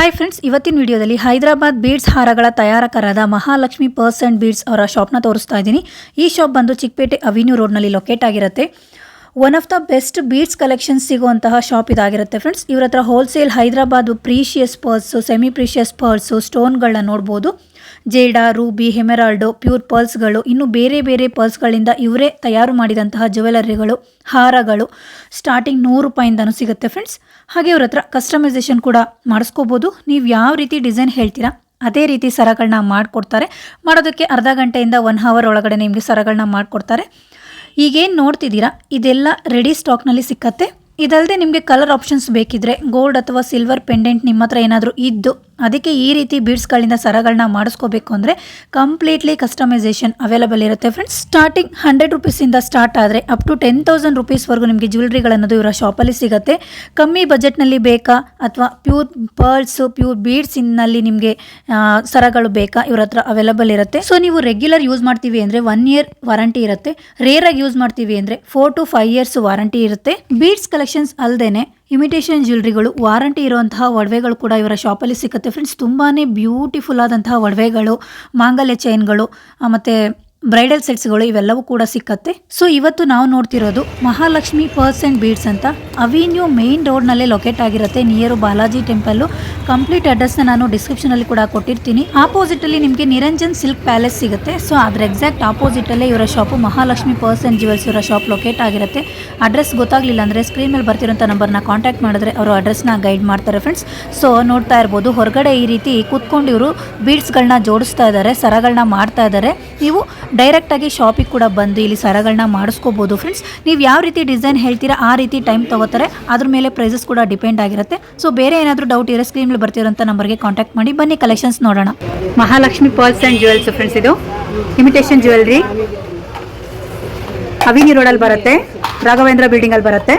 Hi friends ಇವತ್ತಿನ ವಿಡಿಯೋದಲ್ಲಿ Hyderabad beads ಹಾರಗಳ ತಯಾರಕರಾದ ಮಹಾಲಕ್ಷ್ಮಿ ಪರ್ಸ್ ಆ್ಯಂಡ್ ಬೀಡ್ಸ್ ಅವರ ಶಾಪ್ನ ತೋರಿಸ್ತಾ ಇದ್ದೀನಿ. ಈ ಶಾಪ್ ಬಂದು ಚಿಕ್ಕಪೇಟೆ ಅವಿನ್ಯೂ ರೋಡ್ನಲ್ಲಿ ಲೊಕೇಟ್ ಆಗಿರುತ್ತೆ. One of the best beads collections ಸಿಗುವಂತಹ ಶಾಪ್ ಇದಾಗಿರುತ್ತೆ ಫ್ರೆಂಡ್ಸ್ ಇವ್ರ ಹತ್ರ wholesale Hyderabad precious pearls semi precious pearls ಸ್ಟೋನ್ಗಳನ್ನ ನೋಡ್ಬೋದು. ಜೇಡಾ, ರೂಬಿ, ಹೆಮೆರಾಲ್ಡು, ಪ್ಯೂರ್ ಪರ್ಲ್ಸ್ಗಳು, ಇನ್ನು ಬೇರೆ ಬೇರೆ ಪರ್ಲ್ಸ್ಗಳಿಂದ ಇವರೇ ತಯಾರು ಮಾಡಿದಂತಹ ಜ್ಯುವೆಲರಿಗಳು, ಹಾರಗಳು. ಸ್ಟಾರ್ಟಿಂಗ್ ನೂರು ರೂಪಾಯಿಂದನೂ ಸಿಗುತ್ತೆ ಫ್ರೆಂಡ್ಸ್. ಹಾಗೆ ಇವ್ರ ಹತ್ರ ಕಸ್ಟಮೈಸೇಷನ್ ಕೂಡ ಮಾಡಿಸ್ಕೋಬೋದು. ನೀವು ಯಾವ ರೀತಿ ಡಿಸೈನ್ ಹೇಳ್ತೀರಾ, ಅದೇ ರೀತಿ ಸರಗಳನ್ನ ಮಾಡಿಕೊಡ್ತಾರೆ. ಮಾಡೋದಕ್ಕೆ ಅರ್ಧ ಗಂಟೆಯಿಂದ ಒನ್ ಅವರ್ ಒಳಗಡೆ ನಿಮಗೆ ಸರಗಳನ್ನ ಮಾಡಿಕೊಡ್ತಾರೆ. ಈಗೇನು ನೋಡ್ತಿದ್ದೀರಾ, ಇದೆಲ್ಲ ರೆಡಿ ಸ್ಟಾಕ್ನಲ್ಲಿ ಸಿಕ್ಕತ್ತೆ. ಇದಲ್ಲದೆ ನಿಮಗೆ ಕಲರ್ ಆಪ್ಷನ್ಸ್ ಬೇಕಿದ್ರೆ ಗೋಲ್ಡ್ ಅಥವಾ ಸಿಲ್ವರ್ ಪೆಂಡೆಂಟ್ ನಿಮ್ಮ ಹತ್ರ ಏನಾದರೂ ಇದ್ದು, ಅದಕ್ಕೆ ಈ ರೀತಿ ಬೀಡ್ಸ್ಗಳಿಂದ ಸರಗಳನ್ನ ಮಾಡಿಸ್ಕೋಬೇಕು ಅಂದರೆ ಕಂಪ್ಲೀಟ್ಲಿ ಕಸ್ಟಮೈಸೇಷನ್ ಅವೈಲಬಲ್ ಇರುತ್ತೆ ಫ್ರೆಂಡ್ಸ್ ಸ್ಟಾರ್ಟಿಂಗ್ ಹಂಡ್ರೆಡ್ ರುಪೀಸಿಂದ ಸ್ಟಾರ್ಟ್ ಆದರೆ ಅಪ್ ಟು ಟೆನ್ ತೌಸಂಡ್ ರುಪೀಸ್ವರೆಗೂ ನಿಮಗೆ ಜ್ಯುವೆಲ್ರಿಗಳನ್ನೋದು ಇವರ ಶಾಪಲ್ಲಿ ಸಿಗುತ್ತೆ. ಕಮ್ಮಿ ಬಜೆಟ್ನಲ್ಲಿ ಬೇಕಾ ಅಥವಾ ಪ್ಯೂರ್ ಪರ್ಲ್ಸ್ ಪ್ಯೂರ್ ಬೀಡ್ಸ್ ಇನ್ನಲ್ಲಿ ನಿಮಗೆ ಸರಗಳು ಬೇಕಾ ಇವ್ರ ಹತ್ರ ಅವೈಲಬಲ್ ಇರುತ್ತೆ. ಸೊ ನೀವು ರೆಗ್ಯುಲರ್ ಯೂಸ್ ಮಾಡ್ತೀವಿ ಅಂದರೆ ಒನ್ ಇಯರ್ ವಾರಂಟಿ ಇರುತ್ತೆ. ರೇರ್ ಆಗಿ ಯೂಸ್ ಮಾಡ್ತೀವಿ ಅಂದರೆ four to five years warranty ಇರುತ್ತೆ. ಬೀಡ್ಸ್ ಕಲೆಕ್ಷನ್ಸ್ ಅಲ್ಲದೆ ಇಮಿಟೇಷನ್ ಜ್ಯುವೆಲ್ರಿಗಳು ವಾರಂಟಿ ಇರುವಂತಹ ಒಡವೆಗಳು ಕೂಡ ಇವರ ಶಾಪಲ್ಲಿ ಸಿಗುತ್ತೆ. ಫ್ರೆಂಡ್ಸ್ ತುಂಬಾ ಬ್ಯೂಟಿಫುಲ್ ಆದಂತಹ ಒಡವೆಗಳು, ಮಾಂಗಲ್ಯ ಚೈನ್ಗಳು ಮತ್ತೆ ಬ್ರೈಡಲ್ ಸೆಟ್ಸ್ಗಳು ಇವೆಲ್ಲವೂ ಕೂಡ ಸಿಕ್ಕತ್ತೆ. ಸೊ ಇವತ್ತು ನಾವು ನೋಡ್ತಿರೋದು ಮಹಾಲಕ್ಷ್ಮಿ ಪರ್ಸ್ ಅಂಡ್ ಬೀಡ್ಸ್ ಅಂತ. ಅವಿನ್ಯೂ ಮೇನ್ ರೋಡ್ನಲ್ಲೇ ಲೊಕೇಟ್ ಆಗಿರುತ್ತೆ ನಿಯರು ಬಾಲಾಜಿ ಟೆಂಪಲ್ಲು ಕಂಪ್ಲೀಟ್ ಅಡ್ರೆಸ್ನ ನಾನು ಡಿಸ್ಕ್ರಿಪ್ಷನಲ್ಲಿ ಕೂಡ ಕೊಟ್ಟಿರ್ತೀನಿ. ಆಪೋಸಿಟಲ್ಲಿ ನಿಮಗೆ ನಿರಂಜನ್ ಸಿಲ್ಕ್ ಪ್ಯಾಲೇಸ್ ಸಿಗುತ್ತೆ. ಸೊ ಅದ್ರ ಎಕ್ಸಾಕ್ಟ್ ಆಪೋಸಿಟಲ್ಲೇ ಇವರ shop Mahalakshmi pearls and jewels ಇವರ ಶಾಪ್ ಲೊಕೇಟ್ ಆಗಿರುತ್ತೆ. ಅಡ್ರೆಸ್ ಗೊತ್ತಾಗಲಿಲ್ಲ ಅಂದರೆ ಸ್ಕ್ರೀನ್ ಮೇಲೆ ಬರ್ತಿರೋಂಥ ನಂಬರ್ನ ಕಾಂಟ್ಯಾಕ್ಟ್ ಮಾಡಿದ್ರೆ ಅವರು ಅಡ್ರೆಸ್ನ ಗೈಡ್ ಮಾಡ್ತಾರೆ ಫ್ರೆಂಡ್ಸ್ ಸೊ ನೋಡ್ತಾ ಇರ್ಬೋದು ಹೊರಗಡೆ ಈ ರೀತಿ ಕೂತ್ಕೊಂಡು ಇವರು ಬೀಡ್ಸ್ಗಳನ್ನ ಜೋಡಿಸ್ತಾ ಇದ್ದಾರೆ ಸರಗಳನ್ನ ಮಾಡ್ತಾ ಇದ್ದಾರೆ ನೀವು ಡೈರೆಕ್ಟಾಗಿ ಶಾಪಿಗೆ ಕೂಡ ಬಂದು ಇಲ್ಲಿ ಸರಗಳನ್ನ ಮಾಡಿಸ್ಕೋಬೋದು. ಫ್ರೆಂಡ್ಸ್ ನೀವು ಯಾವ ರೀತಿ ಡಿಸೈನ್ ಹೇಳ್ತೀರಾ, ಆ ರೀತಿ ಟೈಮ್ ತಗೋತಾರೆ. ಅದ್ರ ಮೇಲೆ ಪ್ರೈಸಸ್ ಕೂಡ ಡಿಪೆಂಡ್ ಆಗಿರುತ್ತೆ. ಸೊ ಬೇರೆ ಏನಾದರೂ ಡೌಟ್ ಇರೋ ಸ್ಕ್ರೀನ್ ಮೇಲೆ ಬರ್ತಿರೋಂಥ ನಂಬರ್ಗೆ ಕಾಂಟ್ಯಾಕ್ಟ್ ಮಾಡಿ. ಬನ್ನಿ ಕಲೆಕ್ಷನ್ಸ್ ನೋಡೋಣ. Mahalakshmi pearls and jewels friends ಇದು ಇಮಿಟೇಷನ್ ಜ್ಯುವೆಲ್ರಿ ಅವಿನಿ ರೋಡಲ್ಲಿ ಬರುತ್ತೆ, ರಾಘವೇಂದ್ರ ಬಿಲ್ಡಿಂಗ್ ಅಲ್ಲಿ ಬರುತ್ತೆ.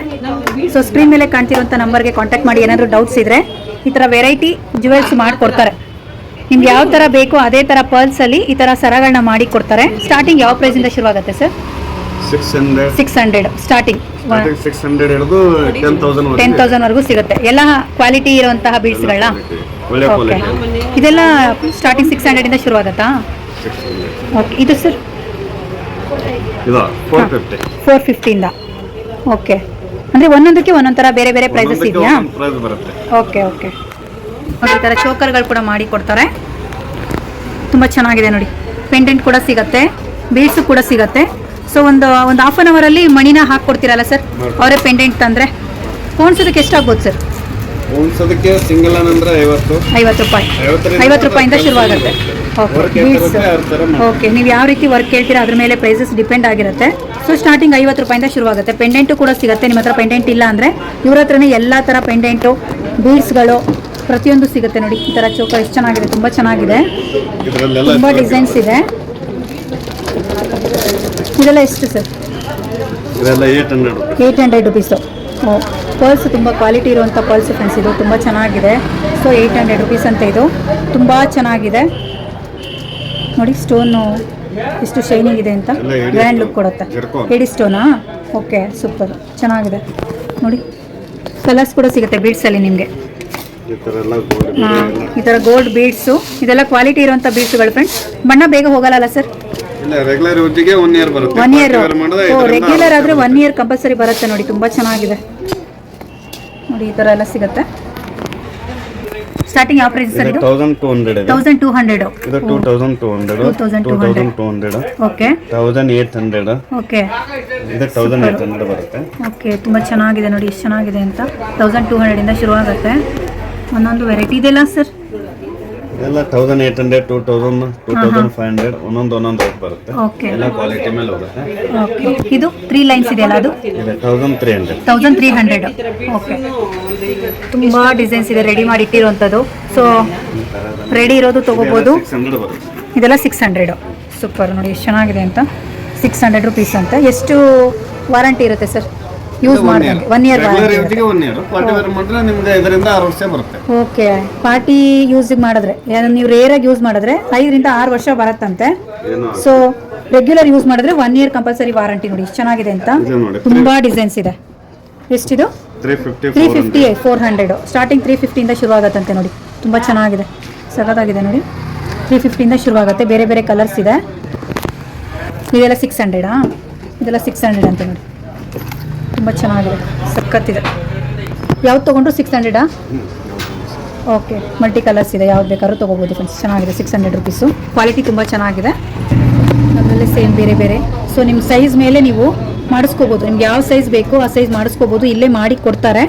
ಸೊ ಸ್ಕ್ರೀನ್ ಮೇಲೆ ಕಾಣ್ತಿರುವಂಥ ನಂಬರ್ಗೆ ಕಾಂಟ್ಯಾಕ್ಟ್ ಮಾಡಿ. ಏನಾದರೂ ಡೌಟ್ಸ್ ಇದ್ರೆ ಈ ಥರ ವೆರೈಟಿ ಜುವೆಲ್ಸ್ ಮಾಡಿಕೊಡ್ತಾರೆ. ನಿಮ್ಗೆ ಯಾವ ಥರ ಬೇಕೋ ಅದೇ ಥರ ಪರ್ಲ್ಸ್ ಅಲ್ಲಿ ಈ ಥರ ಸರಗಳನ್ನ ಮಾಡಿ ಕೊಡ್ತಾರೆ. ಸ್ಟಾರ್ಟಿಂಗ್ ಯಾವ ಪ್ರೈಸ್ ಇಂದ ಶುರುವಾಗುತ್ತೆ sir six hundred six hundred starting six hundred ಹಿಡಿದು ಟೆನ್ ತೌಸಂಡ್ ಟೆನ್ ತೌಸಂಡ್ ವರೆಗೂ ಸಿಗುತ್ತೆ. ಎಲ್ಲ ಕ್ವಾಲಿಟಿ ಇರುವಂತಹ ಬೀಡ್ಸ್ಗಳನ್ನ ಓಕೆ ಇದೆಲ್ಲ ಸ್ಟಾರ್ಟಿಂಗ್ ಸಿಕ್ಸ್ ಹಂಡ್ರೆಡ್ ಇಂದ ಶುರುವಾಗುತ್ತಾ? ಓಕೆ ಇದು ಸರ್ ಫೋರ್ ಫಿಫ್ಟಿ ಫೋರ್ ಫಿಫ್ಟಿಯಿಂದ ಓಕೆ ಅಂದರೆ ಒಂದೊಂದಕ್ಕೆ ಒಂದೊಂದು ಥರ ಬೇರೆ ಬೇರೆ ಪ್ರೈಸಸ್ ಇದೆಯಾ? ಓಕೆ ಓಕೆ ನೋಡಿ ಈ ಥರ ಚೋಕರ್ಗಳು ಕೂಡ ಮಾಡಿ ಕೊಡ್ತಾರೆ. ತುಂಬ ಚೆನ್ನಾಗಿದೆ ನೋಡಿ. ಪೆಂಡೆಂಟ್ ಕೂಡ ಸಿಗತ್ತೆ ಬೀಡ್ಸು ಕೂಡ ಸಿಗತ್ತೆ. ಸೊ ಒಂದು ಒಂದು ಹಾಫ್ ಆನ್ ಅವರಲ್ಲಿ ಮಣಿನ ಹಾಕ್ಕೊಡ್ತೀರಲ್ಲ ಸರ್? ಅವರೇ ಪೆಂಡೆಂಟ್ ತಂದರೆ? ಎಷ್ಟು ಎಷ್ಟಾಗ್ಬೋದು ಸರ್? ಉಳ್ಸೋದಕ್ಕೆ ಸಿಂಗಲ್ ಅಂದರೆ ಐವತ್ತು. ಐವತ್ತು ರೂಪಾಯಿ. ಐವತ್ತು ರೂಪಾಯಿಂದ ಶುರುವಾಗುತ್ತೆ. Okay beads. ಓಕೆ ನೀವು ಯಾವ ರೀತಿ ವರ್ಕ್ ಹೇಳ್ತೀರಾ ಅದ್ರ ಮೇಲೆ ಪ್ರೈಸಸ್ ಡಿಪೆಂಡ್ ಆಗಿರುತ್ತೆ. ಸೊ ಸ್ಟಾರ್ಟಿಂಗ್ ಐವತ್ತು ರೂಪಾಯಿಂದ ಶುರುವಾಗುತ್ತೆ. ಪೆಂಡೆಂಟು ಕೂಡ ಸಿಗುತ್ತೆ. ನಿಮ್ಮ ಹತ್ರ ಪೆಂಡೆಂಟ್ ಇಲ್ಲ ಅಂದರೆ ಇವ್ರ ಹತ್ರನೇ ಎಲ್ಲ ಥರ ಪೆಂಡೆಂಟು ಬೀಡ್ಸ್ಗಳು ಪ್ರತಿಯೊಂದು ಸಿಗುತ್ತೆ ನೋಡಿ. ಈ ಥರ ಚೌಕ ಎಷ್ಟು ಚೆನ್ನಾಗಿದೆ ತುಂಬ ಚೆನ್ನಾಗಿದೆ. ತುಂಬ ಡಿಸೈನ್ಸ್ ಇದೆ. ಇದೆಲ್ಲ ಎಷ್ಟು ಸರ್? ಏಯ್ಟ್ ಹಂಡ್ರೆಡ್ ರುಪೀಸು ಓ ಪರ್ಸ್ ತುಂಬ ಕ್ವಾಲಿಟಿ ಇರುವಂಥ ಪರ್ಸ್ ಫ್ರೆಂಡ್ಸ್ ಇದು ತುಂಬ ಚೆನ್ನಾಗಿದೆ. ಸೊ ಏಯ್ಟ್ ಹಂಡ್ರೆಡ್ ರುಪೀಸ್ ಅಂತ ಇದು. ತುಂಬ ಚೆನ್ನಾಗಿದೆ. ನೋಡಿ ಸ್ಟೋನು ಎಷ್ಟು ಶೈನಿಂಗ್ ಇದೆ ಅಂತ. ಗ್ರ್ಯಾಂಡ್ ಲುಕ್ ಕೊಡುತ್ತೆ. ಹೇಳಿ ಸ್ಟೋನಾ ಓಕೆ ಸೂಪರ್ ಚೆನ್ನಾಗಿದೆ. ನೋಡಿ ಕಲರ್ಸ್ ಕೂಡ ಸಿಗುತ್ತೆ ಬೀಡ್ಸಲ್ಲಿ ನಿಮಗೆ. ಈ ತರ ಥರ ಗೋಲ್ಡ್ ಬೀಡ್ಸು ಇದೆಲ್ಲ ಕ್ವಾಲಿಟಿ ಇರುವಂಥ ಬೀಡ್ಸ್ಗಳು ಫ್ರೆಂಡ್ಸ್ ಬಣ್ಣ ಬೇಗ ಹೋಗಲ್ಲ ಸರ್ ರೆಗ್ಯುಲರ್ ಒನ್ ಇಯರ್ ಬರುತ್ತೆ. ಒನ್ ಇಯರ್ ರೆಗ್ಯುಲರ್ ಆದರೆ ಒನ್ ಇಯರ್ ಕಂಪಲ್ಸರಿ ಬರುತ್ತೆ. ನೋಡಿ ತುಂಬ ಚೆನ್ನಾಗಿದೆ. ನೋಡಿ ಈ ಥರ ಎಲ್ಲ ಸಿಗುತ್ತೆ. ಸ್ಟಾರ್ಟಿಂಗ್ ಯಾವ ಪ್ರೈಸ್ ಸರ್ ಇದು ಇದು? ತೌಸಂಡ್ ಟೂ ಹಂಡ್ರೆಡ್ ಇದೆ. ತೌಸಂಡ್ ಟೂ ಹಂಡ್ರೆಡ್ ಇದು two thousand two hundred 2200. Two thousand two hundred okay thousand eight hundred okay ಇದು ತೌಸಂಡ್ ಏಟ್ ಹಂಡ್ರೆಡ್ ಬರುತ್ತೆ. ಓಕೆ ತುಂಬಾ ಚೆನ್ನಾಗಿದೆ ನೋಡಿ ಎಷ್ಟು ಚೆನ್ನಾಗಿದೆ ಅಂತ. ತೌಸಂಡ್ ಟೂ ಹಂಡ್ರೆಡಿಂದ ಶುರುವಾಗುತ್ತೆ. ಒಂದೊಂದು ವೆರೈಟಿ ಇದೆಲ್ಲ ಸರ್ ಎಲ್ಲ thousand eight hundred two thousand two thousand five hundred ಒಂದೊಂದು ಒಂದೊಂದು ರೇಟ್ ಬರುತ್ತೆ. ಓಕೆ ಎಲ್ಲ ಕ್ವಾಲಿಟಿ ಮೇಲೆ ಹೋಗುತ್ತೆ. ಓಕೆ ಇದು ತ್ರೀ ಲೈನ್ಸ್ ಇದೆಯಲ್ಲ ಅದು? ಇದೆ thousand three hundred thousand three hundred okay ತುಂಬ ಡಿಸೈನ್ಸ್ ಇದೆ ರೆಡಿ ಮಾಡಿ ಇಟ್ಟಿರುವಂಥದ್ದು ಸೊ ರೆಡಿ ಇರೋದು ತೊಗೋಬೋದು. ಇದೆಲ್ಲ ಸಿಕ್ಸ್ ಹಂಡ್ರೆಡು ಸೂಪರ್ ನೋಡಿ ಎಷ್ಟು ಚೆನ್ನಾಗಿದೆ ಅಂತ. ಸಿಕ್ಸ್ ಹಂಡ್ರೆಡ್ ರುಪೀಸ್ ಅಂತ. ಎಷ್ಟು ವಾರಂಟಿ ಇರುತ್ತೆ ಸರ್ ಯೂಸ್ ಮಾಡಿದಂಗೆ ಒನ್ ಇಯರ್ ರೆಗ್ಯುಲರ್ ವಾರಂಟಿ ಯೂಸಿಗೆ ಒನ್ ಇಯರ್ ಪಾರ್ಟಿ ವೇರ್ ಮಾಡಿದ್ರೆ ನಿಮ್ಗೆ ಇದರಿಂದ ಆರು ವರ್ಷ ಬರುತ್ತೆ. ಓಕೆ ಪಾರ್ಟಿ ಯೂಸ್ ಮಾಡಿದ್ರೆ ನೀವು ರೇರ್ ಆಗಿ ಯೂಸ್ ಮಾಡಿದ್ರೆ ಐದರಿಂದ ಆರು ವರ್ಷ ಬರುತ್ತಂತೆ. ಸೊ ರೆಗ್ಯುಲರ್ ಯೂಸ್ ಮಾಡಿದ್ರೆ ಒನ್ ಇಯರ್ ಕಂಪಲ್ಸರಿ ವಾರಂಟಿ ನೋಡಿ ಇಷ್ಟು ಚೆನ್ನಾಗಿದೆ ಅಂತ. ತುಂಬಾ ಡಿಸೈನ್ಸ್ ಇದೆ. ಎಷ್ಟಿದು? Three fifty four hundred starting three ಫಿಫ್ಟಿಯಿಂದ ಶುರು ಆಗತ್ತಂತೆ ನೋಡಿ. ತುಂಬ ಚೆನ್ನಾಗಿದೆ. ಸಖತ್ತಾಗಿದೆ ನೋಡಿ. ತ್ರೀ ಫಿಫ್ಟಿಯಿಂದ ಶುರುವಾಗುತ್ತೆ ಬೇರೆ ಬೇರೆ ಕಲರ್ಸ್ ಇದೆ. ಇದೆಲ್ಲ ಸಿಕ್ಸ್ ಹಂಡ್ರೆಡಾ ಇದೆಲ್ಲ ಸಿಕ್ಸ್ ಹಂಡ್ರೆಡ್ ಅಂತ ನೋಡಿ. ತುಂಬ ಚೆನ್ನಾಗಿದೆ. ಸಖತ್ತಿದೆ. ಯಾವ್ದು ತೊಗೊಂಡ್ರು ಸಿಕ್ಸ್ ಹಂಡ್ರೆಡಾ ಓಕೆ ಮಲ್ಟಿ ಕಲರ್ಸ್ ಇದೆ. ಯಾವ್ದು ಬೇಕಾದ್ರೂ ತೊಗೋಬೋದು ಫ್ರೆಂಡ್ಸ್ ಚೆನ್ನಾಗಿದೆ. ಸಿಕ್ಸ್ ಹಂಡ್ರೆಡ್ ರುಪೀಸು ಕ್ವಾಲಿಟಿ ತುಂಬ ಚೆನ್ನಾಗಿದೆ. ಆಮೇಲೆ ಸೇಮ್ ಬೇರೆ ಬೇರೆ. ಸೊ ನಿಮ್ಮ ಸೈಜ್ ಮೇಲೆ ನೀವು ಮಾಡಿಸ್ಕೋಬೋದು. ನಿಮ್ಗೆ ಯಾವ ಸೈಜ್ ಬೇಕು ಆ ಸೈಜ್ ಮಾಡಿಸ್ಕೋಬೋದು. ಇಲ್ಲೇ ಮಾಡಿ ಕೊಡ್ತಾರೆ.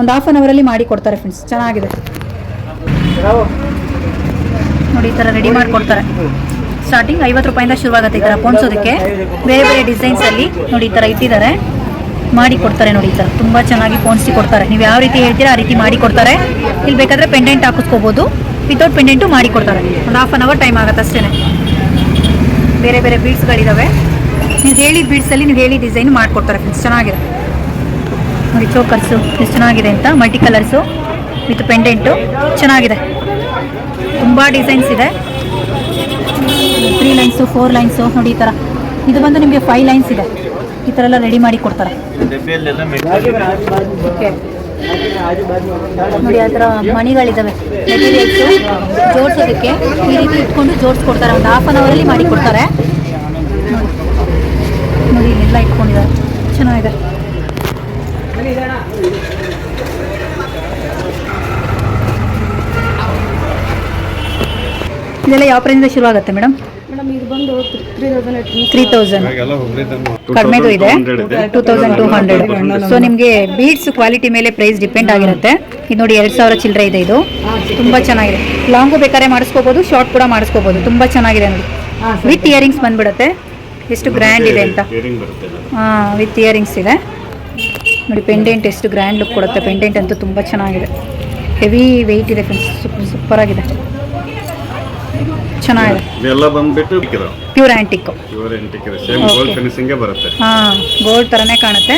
ಒಂದು ಹಾಫ್ ಆನ್ ಅವರಲ್ಲಿ ಮಾಡಿ ಕೊಡ್ತಾರೆ ಫ್ರೆಂಡ್ಸ್ ಚೆನ್ನಾಗಿದೆ. ನೋಡಿ ಈ ಥರ ರೆಡಿ ಮಾಡಿಕೊಡ್ತಾರೆ ಸ್ಟಾರ್ಟಿಂಗ್ ಐವತ್ತು ರೂಪಾಯಿಂದ ಶುರುವಾಗುತ್ತೆ ಈ ಥರ ಪೋಣಿಸೋದಕ್ಕೆ. ಬೇರೆ ಬೇರೆ ಡಿಸೈನ್ಸಲ್ಲಿ ನೋಡಿ ಈ ಥರ ಇಟ್ಟಿದ್ದಾರೆ. ಮಾಡಿ ಕೊಡ್ತಾರೆ ನೋಡಿ ಸರ್ ತುಂಬ ಚೆನ್ನಾಗಿ ಪೋಣಿಸಿ ಕೊಡ್ತಾರೆ. ನೀವು ಯಾವ ರೀತಿ ಹೇಳ್ತೀರಾ ಆ ರೀತಿ ಮಾಡಿ ಕೊಡ್ತಾರೆ. ಇಲ್ಲಿ ಬೇಕಾದರೆ ಪೆಂಡೆಂಟ್ ಹಾಕಿಸ್ಕೋಬೋದು. ವಿತೌಟ್ ಪೆಂಡೆಂಟು ಮಾಡಿ ಕೊಡ್ತಾರೆ. ಒಂದು ಹಾಫ್ ಆನ್ ಅವರ್ ಟೈಮ್ ಆಗುತ್ತೆ ಅಷ್ಟೇ ಬೇರೆ ಬೇರೆ ಬೀಡ್ಸ್ಗಳಿದ್ದಾವೆ ನೀವು ಹೇಳಿದ ಬೀಡ್ಸಲ್ಲಿ ನೀವು ಹೇಳಿ ಡಿಸೈನ್ ಮಾಡಿಕೊಡ್ತಾರೆ ಫ್ರೆಂಡ್ಸ್ ಚೆನ್ನಾಗಿದೆ. ನೋಡಿ ಚೋಕರ್ಸು ಎಷ್ಟು ಚೆನ್ನಾಗಿದೆ ಅಂತ. ಮಲ್ಟಿ ಕಲರ್ಸು ವಿತ್ ಪೆಂಡೆಂಟು ಚೆನ್ನಾಗಿದೆ. ತುಂಬ ಡಿಸೈನ್ಸ್ ಇದೆ. ತ್ರೀ ಲೈನ್ಸು ಫೋರ್ ಲೈನ್ಸು ನೋಡಿ ಈ ಥರ ಇದು ಬಂದು ನಿಮಗೆ ಫೈವ್ ಲೈನ್ಸ್ ಇದೆ. ಈ ಥರ ಎಲ್ಲ ರೆಡಿ ಮಾಡಿ ಕೊಡ್ತಾರೆ. ನೋಡಿ ಆ ಥರ ಮಣಿಗಳಿದ್ದಾವೆ ಮೆಟೀರಿಯಲ್ಸು ಜೋಡಿಸೋದಕ್ಕೆ ಈ ರೀತಿ ಇಟ್ಕೊಂಡು ಜೋಡಿಸ್ಕೊಡ್ತಾರೆ. ಒಂದು ಹಾಫ್ ಆನ್ ಅವರಲ್ಲಿ ಮಾಡಿ ಕೊಡ್ತಾರೆ. ನೋಡಿ ಎಲ್ಲ ಇಟ್ಕೊಂಡಿದ್ದಾರೆ. ಚೆನ್ನಾಗಿದೆ. ಇದೆಲ್ಲ ಯಾವ ಪ್ರೈಸಿಂದ ಶುರುವಾಗುತ್ತೆ ಮೇಡಮ್ ಮೇಡಮ್ ಇದು ಬಂದು ತ್ರೀ ತೌಸಂಡ್ ಕಡಿಮೆದು ಇದೆ. 200 two thousand two hundred so ನಿಮಗೆ ಬೀಡ್ಸ್ ಕ್ವಾಲಿಟಿ ಮೇಲೆ ಪ್ರೈಸ್ ಡಿಪೆಂಡ್ ಆಗಿರುತ್ತೆ. ಇದು ನೋಡಿ ಎರಡು ಸಾವಿರ ಚಿಲ್ಲರೆ ಇದೆ ಇದು. ತುಂಬ ಚೆನ್ನಾಗಿದೆ. ಲಾಂಗು ಬೇಕಾದ್ರೆ ಮಾಡಿಸ್ಕೋಬೋದು ಶಾರ್ಟ್ ಕೂಡ ಮಾಡಿಸ್ಕೋಬೋದು. ತುಂಬ ಚೆನ್ನಾಗಿದೆ ನೋಡಿ. ವಿತ್ ಇಯರಿಂಗ್ಸ್ ಬಂದ್ಬಿಡುತ್ತೆ. ಎಷ್ಟು ಗ್ರ್ಯಾಂಡ್ ಇದೆ ಅಂತ. ಹಾಂ ವಿತ್ ಇಯರಿಂಗ್ಸ್ ಇದೆ. ನೋಡಿ ಪೆಂಡೆಂಟ್ ಎಷ್ಟು ಗ್ರ್ಯಾಂಡ್ ಲುಕ್ ಕೊಡುತ್ತೆ. ಪೆಂಡೆಂಟ್ ಅಂತೂ ತುಂಬ ಚೆನ್ನಾಗಿದೆ. ಹೆವಿ ವೆಯ್ಟ್ ಇದೆ ಫ್ರೆಂಡ್ಸ್ ಸೂಪರ್ ಆಗಿದೆ ಚೆನ್ನಾಗಿದೆ. ಇದೆಲ್ಲ ಬಂದ್ಬಿಟ್ಟು ಪ್ಯೂರ್ ಆಂಟಿಕ್ ಪ್ಯೂರ್ ಎಂಟಿಕ್ ಇದೆ. ಸೇಮ್ ಗೋಲ್ಡ್ ಫಿನಿಶಿಂಗೇ ಬರುತ್ತೆ. ಹಾಂ ಗೋಲ್ಡ್ ಥರನೇ ಕಾಣುತ್ತೆ.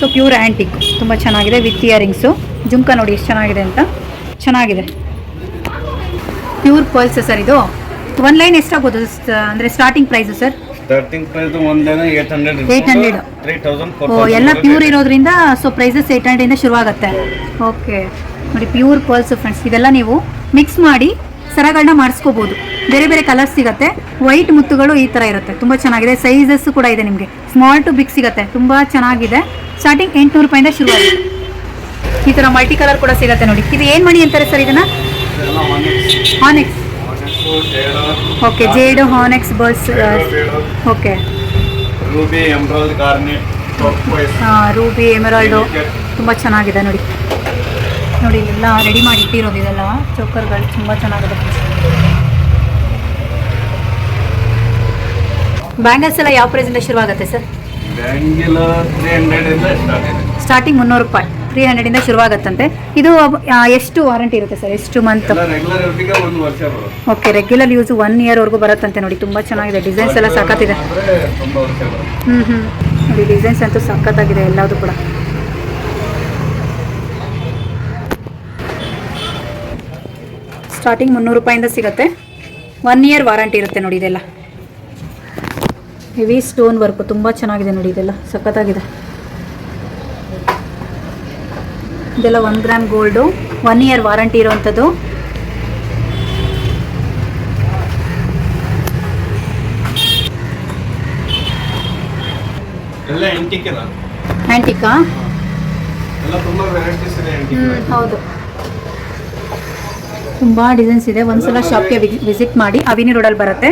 ಸೊ ಪ್ಯೂರ್ ಆಂಟಿಕ್ ತುಂಬಾ ಚೆನ್ನಾಗಿದೆ ವಿತ್ ಇಯರಿಂಗ್ಸು ಜುಮ್ಕಾ ನೋಡಿ ಎಷ್ಟು ಚೆನ್ನಾಗಿದೆ ಅಂತ. ಚೆನ್ನಾಗಿದೆ. ಪ್ಯೂರ್ ಪರ್ಲ್ಸ್ ಸರ್ ಇದು. ಒನ್ ಲೈನ್ ಎಷ್ಟಾಗ್ಬೋದು ಅಂದ್ರೆ ಅಂದರೆ starting price sir? Starting price ಒಂದೇನ eight hundred 800. Three thousand ಓ ಎಲ್ಲ ಪ್ಯೂರ್ ಇರೋದ್ರಿಂದ ಸೊ ಪ್ರೈಸಸ್ ಏಟ್ ಶುರು ಶುರುವಾಗುತ್ತೆ. ಓಕೆ ನೋಡಿ ಪ್ಯೂರ್ ಪರ್ಲ್ಸ್ ಫ್ರೆಂಡ್ಸ್ ಇದೆಲ್ಲ ನೀವು ಮಿಕ್ಸ್ ಮಾಡಿ ಸರಗಳನ್ನ ಮಾಡಿಸ್ಕೋಬಹುದು ಬೇರೆ ಬೇರೆ ಕಲರ್ ಸಿಗುತ್ತೆ. ವೈಟ್ ಮುತ್ತುಗಳು ಈ ಥರ ಇರುತ್ತೆ. ತುಂಬ ಚೆನ್ನಾಗಿದೆ. ಸೈಜಸ್ ಕೂಡ ಇದೆ ನಿಮಗೆ. ಸ್ಮಾಲ್ ಟು ಬಿಗ್ ಸಿಗುತ್ತೆ. ತುಂಬ ಚೆನ್ನಾಗಿದೆ. ಸ್ಟಾರ್ಟಿಂಗ್ ಎಂಟುನೂರು ರೂಪಾಯಿಂದ ಶುರುವಾಗಿದೆ. ಈ ಥರ ಮಲ್ಟಿ ಕಲರ್ ಕೂಡ ಸಿಗುತ್ತೆ ನೋಡಿ. ಇದು ಏನು ಮಣಿ ಅಂತಾರೆ ಸರ್ ಇದನ್ನ? Onyx okay jade onyx ಬರ್ಸ್ okay ruby emerald garnet ruby emerald ತುಂಬ ಚೆನ್ನಾಗಿದೆ ನೋಡಿ. ನೋಡಿ ಇಲ್ಲೆಲ್ಲ ರೆಡಿ ಮಾಡಿ ಇಟ್ಟಿರೋದು ಇದೆಲ್ಲ. ಚೋಕರ್ಗಳು ತುಂಬ ಚೆನ್ನಾಗಿದೆ ಬ್ಯಾಂಗಲ್ಸ್ ಎಲ್ಲ ಯಾವ ಪ್ರೈಸಿಂದ ಶುರುವಾಗುತ್ತೆ ಸರ್ ಸ್ಟಾರ್ಟಿಂಗ್ ಮುನ್ನೂರು ರೂಪಾಯಿ. ತ್ರೀ ಹಂಡ್ರೆಡಿಂದ ಶುರುವಾಗುತ್ತಂತೆ ಇದು ಎಷ್ಟು ವಾರಂಟಿ ಇರುತ್ತೆ ಸರ್ ಎಷ್ಟು month okay regular use one ಇಯರ್ವರೆಗೂ ಬರುತ್ತಂತೆ ನೋಡಿ. ತುಂಬ ಚೆನ್ನಾಗಿದೆ. ಡಿಸೈನ್ಸ್ ಎಲ್ಲ ಸಾಕತ್ತಿದೆ ಹ್ಮ್ ಹ್ಞೂ ಹ್ಞೂ ನೋಡಿ ಡಿಸೈನ್ಸ್ ಅಂತೂ ಸಖತ್ತಾಗಿದೆ ಎಲ್ಲದು ಕೂಡ. ಸ್ಟಾರ್ಟಿಂಗ್ ಮುನ್ನೂರು ರೂಪಾಯಿಂದ ಸಿಗುತ್ತೆ. ಒನ್ ಇಯರ್ ವಾರಂಟಿ ಇರುತ್ತೆ ನೋಡಿ ಇದೆಲ್ಲ. ಹೆವಿ ಸ್ಟೋನ್ ವರ್ಕು ತುಂಬ ಚೆನ್ನಾಗಿದೆ ನೋಡಿ ಇದೆಲ್ಲ. ಸಖತ್ತಾಗಿದೆ. ಇದೆಲ್ಲ one gram gold one year warranty ಇರೋವಂಥದ್ದು. ಹೌದು. ತುಂಬ ಡಿಸೈನ್ಸ್ ಇದೆ. ಒಂದ್ಸಲ ಶಾಪ್ಗೆ ವಿಸಿಟ್ ಮಾಡಿ ಅವಿನಿ ರೋಡಲ್ಲಿ ಬರುತ್ತೆ.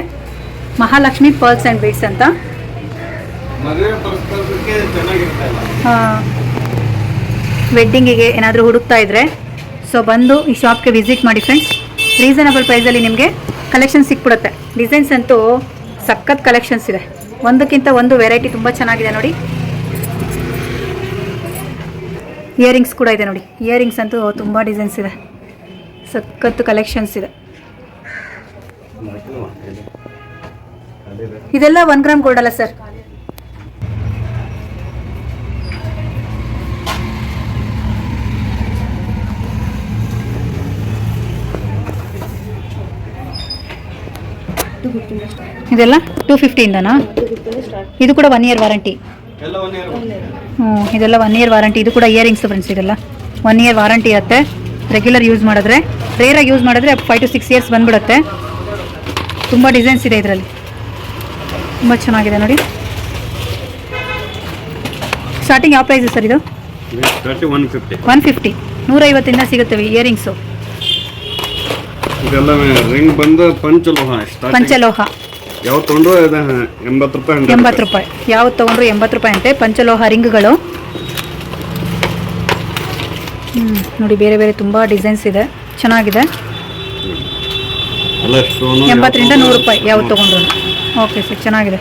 ಮಹಾಲಕ್ಷ್ಮಿ ಪರ್ಲ್ಸ್ ಆ್ಯಂಡ್ ಬೀಡ್ಸ್ ಅಂತ. ವೆಡ್ಡಿಂಗಿಗೆ ಏನಾದರೂ ಹುಡುಕ್ತಾ ಇದ್ರೆ ಸೊ ಬಂದು ಈ ಶಾಪ್ಗೆ ವಿಸಿಟ್ ಮಾಡಿ ಫ್ರೆಂಡ್ಸ್ ರೀಸನಬಲ್ ಪ್ರೈಸಲ್ಲಿ ನಿಮಗೆ ಕಲೆಕ್ಷನ್ ಸಿಕ್ಬಿಡುತ್ತೆ. ಡಿಸೈನ್ಸ್ ಅಂತೂ ಸಖತ್ ಕಲೆಕ್ಷನ್ಸ್ ಇದೆ. ಒಂದಕ್ಕಿಂತ ಒಂದು ವೆರೈಟಿ ತುಂಬ ಚೆನ್ನಾಗಿದೆ ನೋಡಿ. ಇಯರಿಂಗ್ಸ್ ಕೂಡ ಇದೆ ನೋಡಿ. ಇಯರಿಂಗ್ಸ್ ಅಂತೂ ತುಂಬ ಡಿಸೈನ್ಸ್ ಇದೆ. ಸಖತ್ ಕಲೆಕ್ಷನ್ಸ್ ಇದೆ. ಇದೆಲ್ಲ ಒನ್ ಗ್ರಾಮ್ ಗೋಲ್ಡ್ ಅಲ್ಲ ಸರ್ ಇದೆಲ್ಲ ಟೂ ಫಿಫ್ಟಿಯಿಂದನಾ ಇದು ಕೂಡ ಒನ್ ಇಯರ್ ವಾರಂಟಿ ಹ್ಞೂ ಇದೆಲ್ಲ ಒನ್ ಇಯರ್ ವಾರಂಟಿ ಇದು ಕೂಡ ಇಯರಿಂಗ್ಸ್ ಫ್ರೆಂಡ್ಸ್ ಇದೆಲ್ಲ. ಒನ್ ಇಯರ್ ವಾರಂಟಿ ಇರುತ್ತೆ. ರೆಗ್ಯುಲರ್ ಯೂಸ್ ಮಾಡಿದ್ರೆ ರೇರಾಗಿ ಯೂಸ್ ಮಾಡಿದ್ರೆ ಫೈವ್ ಟು ಸಿಕ್ಸ್ ಇಯರ್ಸ್ ಬಂದ್ಬಿಡುತ್ತೆ. ತುಂಬ ಡಿಸೈನ್ಸ್ ಇದೆ ಇದರಲ್ಲಿ. ತುಂಬ ಚೆನ್ನಾಗಿದೆ ನೋಡಿ. ಸ್ಟಾರ್ಟಿಂಗ್ ಯಾವ ಪ್ರೈಸ್ ಸರ್ ಇದು? ಒನ್ ಫಿಫ್ಟಿ ನೂರೈವತ್ತಿಂದ ಸಿಗುತ್ತವೆ ಇಯರಿಂಗ್ಸು ರಿಂಗ್ ಬಂದು ಪಂಚಲೋಹ ಪಂಚಲೋಹ. ಯಾವ ತೊಗೊಂಡ್ರು ಎಂಬತ್ತು ರೂಪಾಯಿ ಎಂಬತ್ತು ರೂಪಾಯಿ. ಯಾವ್ದು ತಗೊಂಡ್ರು ಎಂಬತ್ತು ರೂಪಾಯಿ ಅಂತೆ. ಪಂಚಲೋಹ ರಿಂಗ್ಗಳು ನೋಡಿ ಬೇರೆ ಬೇರೆ ತುಂಬಾ ಡಿಸೈನ್ಸ್ ಇದೆ. ಚೆನ್ನಾಗಿದೆ. ಎಂಬತ್ತರಿಂದ ನೂರು ರೂಪಾಯಿ ಯಾವ್ದು ತಗೊಂಡ್ರು? ಓಕೆ ಸರ್ ಚೆನ್ನಾಗಿದೆ.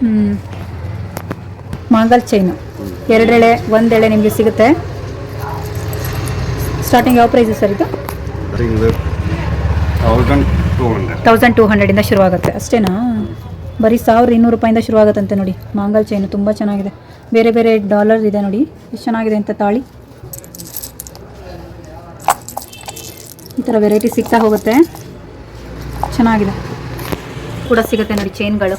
ಹ್ಞೂ ಮಾಂಗಲ್ ಚೈನು ಎರಡೆಳೆ ಒಂದೆಳೆ ನಿಮಗೆ ಸಿಗುತ್ತೆ. ಸ್ಟಾರ್ಟಿಂಗ್ ಯಾವ ಪ್ರೈಸ್ ಸರ್ ಇದು? Ring thousand two hundred thousand two ಹಂಡ್ರೆಡಿಂದ ಶುರುವಾಗುತ್ತೆ. ಅಷ್ಟೇನಾ? ಬರೀ ಸಾವಿರದ ಇನ್ನೂರು ರೂಪಾಯಿಂದ ಶುರುವಾಗುತ್ತಂತೆ ನೋಡಿ. ಮಾಂಗಲ್ ಚೈನು ತುಂಬ ಚೆನ್ನಾಗಿದೆ. ಬೇರೆ ಬೇರೆ ಡಾಲರ್ ಇದೆ ನೋಡಿ. ಎಷ್ಟು ಚೆನ್ನಾಗಿದೆ ಅಂತ ತಾಳಿ. ಈ ಥರ ವೆರೈಟಿ ಸಿಗ್ತಾ ಹೋಗುತ್ತೆ. ಚೆನ್ನಾಗಿದೆ. ಕೂಡ ಸಿಗುತ್ತೆ ನೋಡಿ ಚೈನ್ಗಳು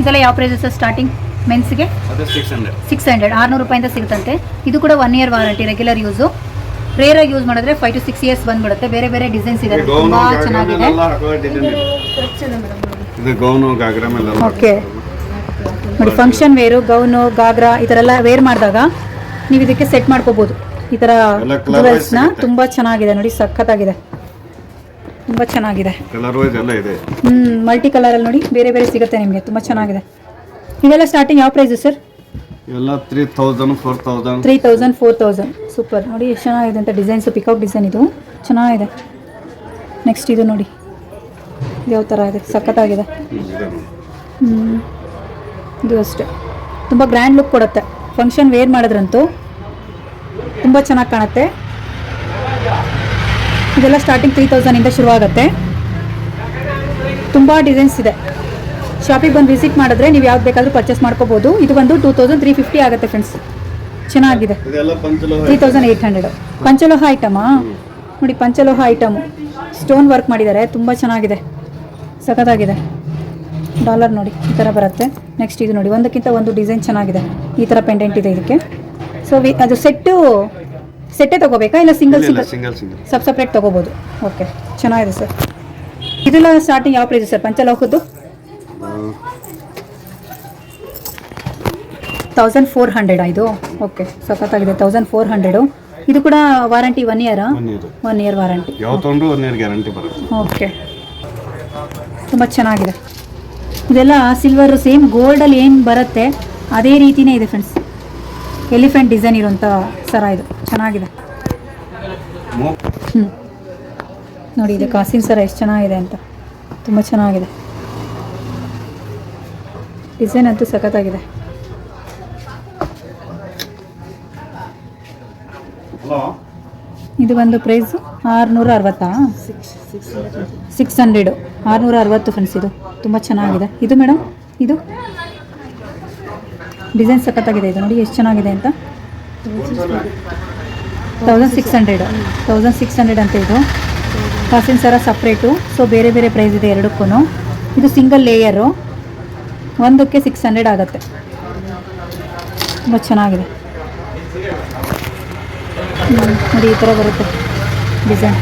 ಇದೆಲ್ಲ ಯಾವ ಪ್ರೈಸಸ್ ಸ್ಟಾರ್ಟಿಂಗ್ ಮೆನ್ಸ್ಗೆ ಸಿಕ್ಸ್ ಹಂಡ್ರೆಡ್ ಆರುನೂರು ರೂಪಾಯಿಂದ ಸಿಗುತ್ತಂತೆ. ಇದು ಕೂಡ one year warranty regular use ರೇರಾಗಿ use ಮಾಡಿದ್ರೆ ಫೈವ್ ಟು ಸಿಕ್ಸ್ ಇಯರ್ಸ್ ಬಂದ್ಬಿಡುತ್ತೆ. ಬೇರೆ ಬೇರೆ ಡಿಸೈನ್ಸ್ ಇದೆ. ತುಂಬ ಚೆನ್ನಾಗಿದೆ. ಇದು. ಗೌನು ಗಾಗ್ರ ಮೇಲೆ ಓಕೆ ನೋಡಿ ಫಂಕ್ಷನ್ ವೇರು ಗೌನು ಗಾಗ್ರಾ ಈ ಥರ ಎಲ್ಲ ವೇರ್ ಮಾಡಿದಾಗ ನೀವು ಇದಕ್ಕೆ ಸೆಟ್ ಮಾಡ್ಕೋಬೋದು. ಈ ಥರ ಜುವೆಲ್ಸ್ನ ತುಂಬ ಚೆನ್ನಾಗಿದೆ ನೋಡಿ ಸಖತ್ತಾಗಿದೆ. ತುಂಬ ಚೆನ್ನಾಗಿದೆ. ಕಲರ್ ವೈಸ್ ಎಲ್ಲ ಇದೆ. ಹ್ಞೂ ಮಲ್ಟಿ ಕಲರಲ್ಲಿ ನೋಡಿ ಬೇರೆ ಬೇರೆ ಸಿಗುತ್ತೆ ನಿಮಗೆ ತುಂಬ ಚೆನ್ನಾಗಿದೆ. ಇದೆಲ್ಲ ಸ್ಟಾರ್ಟಿಂಗ್ ಯಾವ ಪ್ರೈಸು ಸರ್? ಎಲ್ಲ three thousand four thousand three thousand four thousand super ನೋಡಿ ಎಷ್ಟು ಚೆನ್ನಾಗಿದೆ ಅಂತ ಡಿಸೈನ್ಸು ಪಿಕೌಟ್ ಡಿಸೈನ್ ಇದು. ಚೆನ್ನಾಗಿದೆ. ನೆಕ್ಸ್ಟ್ ಇದು ನೋಡಿ. ಯಾವ ಥರ ಇದೆ? ಸಖತ್ತಾಗಿದೆ. ಹ್ಮ್. ಇದು ಅಷ್ಟೇ. ತುಂಬ ಗ್ರ್ಯಾಂಡ್ ಲುಕ್ ಕೊಡುತ್ತೆ. ಫಂಕ್ಷನ್ ವೇರ್ ಮಾಡಿದ್ರಂತೂ ತುಂಬ ಚೆನ್ನಾಗಿ ಕಾಣುತ್ತೆ. ಇದೆಲ್ಲ ಸ್ಟಾರ್ಟಿಂಗ್ ತ್ರೀ ತೌಸಂಡಿಂದ ಶುರುವಾಗುತ್ತೆ. ತುಂಬ ಡಿಸೈನ್ಸ್ ಇದೆ. ಶಾಪಿಗೆ ಬಂದು ವಿಸಿಟ್ ಮಾಡಿದ್ರೆ ನೀವು ಯಾವ್ದು ಬೇಕಾದರೂ ಪರ್ಚೇಸ್ ಮಾಡ್ಕೋಬೋದು. ಇದು ಬಂದು ಟೂ ತೌಸಂಡ್ ತ್ರೀ ಫಿಫ್ಟಿ ಆಗುತ್ತೆ ಫ್ರೆಂಡ್ಸ್ ಚೆನ್ನಾಗಿದೆ. ತ್ರೀ ತೌಸಂಡ್ ಏಯ್ಟ್ ಹಂಡ್ರೆಡ್ ಪಂಚಲೋಹ ಐಟಮಾ ನೋಡಿ ಪಂಚಲೋಹ ಐಟಮು ಸ್ಟೋನ್ ವರ್ಕ್ ಮಾಡಿದ್ದಾರೆ. ತುಂಬ ಚೆನ್ನಾಗಿದೆ. ಸಖತ್ತಾಗಿದೆ. ಡಾಲರ್ ನೋಡಿ ಈ ಥರ ಬರುತ್ತೆ. ನೆಕ್ಸ್ಟ್ ಇದು ನೋಡಿ ಒಂದಕ್ಕಿಂತ ಒಂದು ಡಿಸೈನ್ ಚೆನ್ನಾಗಿದೆ. ಈ ಥರ ಪೆಂಡೆಂಟ್ ಇದೆ ಇದಕ್ಕೆ. ಸೊ ವಿ ಅದು ಸೆಟ್ಟು ಸೆಟ್ಟೇ ತಗೋಬೇಕಾ? ಇಲ್ಲ ಸಿಂಗಲ್ ಸಿಂಗಲ್ ಸಬ್ ಸಪ್ರೇಟ್ ತೊಗೋಬೋದು? ಓಕೆ ಚೆನ್ನಾಗಿದೆ ಸರ್ ಇದೆಲ್ಲ ಸ್ಟಾರ್ಟಿಂಗ್ ಯಾವ ಪ್ರೈಸ್ ಸರ್ ಪಂಚಲೋಹದ್ದು? ತೌಸಂಡ್ ಫೋರ್ ಹಂಡ್ರೆಡ್ ಇದು? ಓಕೆ ಸಖತ್ತಾಗಿದೆ ತೌಸಂಡ್ ಫೋರ್ ಹಂಡ್ರೆಡು ಇದು ಕೂಡ ವಾರಂಟಿ ಒನ್ ಇಯರಾ ಒನ್ ಇಯರ್ ವಾರಂಟಿ ಯಾವ ಗ್ಯಾರಂಟಿ ಬರುತ್ತೆ. ಓಕೆ ತುಂಬ ಚೆನ್ನಾಗಿದೆ. ಇದೆಲ್ಲ ಸಿಲ್ವರ್ ಸೇಮ್ ಗೋಲ್ಡಲ್ಲಿ ಏನು ಬರುತ್ತೆ ಅದೇ ರೀತಿನೇ ಇದೆ ಫ್ರೆಂಡ್ಸ್ ಎಲಿಫೆಂಟ್ ಡಿಸೈನ್ ಇರುವಂಥ ಸರ ಇದು. ಚೆನ್ನಾಗಿದೆ. ಹ್ಞೂ ನೋಡಿ ಇದು ಕಾಸಿನ ಸರ ಎಷ್ಟು ಚೆನ್ನಾಗಿದೆ ಅಂತ. ತುಂಬ ಚೆನ್ನಾಗಿದೆ. ಡಿಸೈನ್ ಅಂತೂ ಸಖತ್ತಾಗಿದೆ. ಇದು ಒಂದು ಪ್ರೈಸ್ ಆರುನೂರ ಅರವತ್ತಾ ಸಿಕ್ಸ್ ಹಂಡ್ರೆಡು ಆರುನೂರ ಅರವತ್ತು ಫ್ರೆಂಡ್ಸ್ ಇದು. ತುಂಬ ಚೆನ್ನಾಗಿದೆ. ಇದು ಮೇಡಮ್ ಇದು? ಡಿಸೈನ್ ಸಖತ್ತಾಗಿದೆ ಇದು ನೋಡಿ, ಎಷ್ಟು ಚೆನ್ನಾಗಿದೆ ಅಂತ. Thousand six hundred thousand six hundred ಅಂತ ಇದು. ಕಾಸಿನ ಸರ ಸಪ್ರೇಟು ಸೊ ಬೇರೆ ಬೇರೆ ಪ್ರೈಸ್ ಇದೆ ಎರಡಕ್ಕೂ ಇದು ಸಿಂಗಲ್ ಲೇಯರು ಒಂದಕ್ಕೆ ಸಿಕ್ಸ್ ಹಂಡ್ರೆಡ್ ಆಗುತ್ತೆ. ತುಂಬ ಚೆನ್ನಾಗಿದೆ. ನೋಡಿ ಈ ಥರ ಬರುತ್ತೆ ಡಿಸೈನ್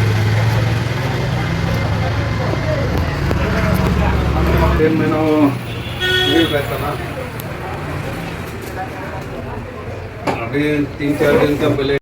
ಮೇನೋ ಮೂರು ಪ್ರಯತ್ನ ಆ ಬಿ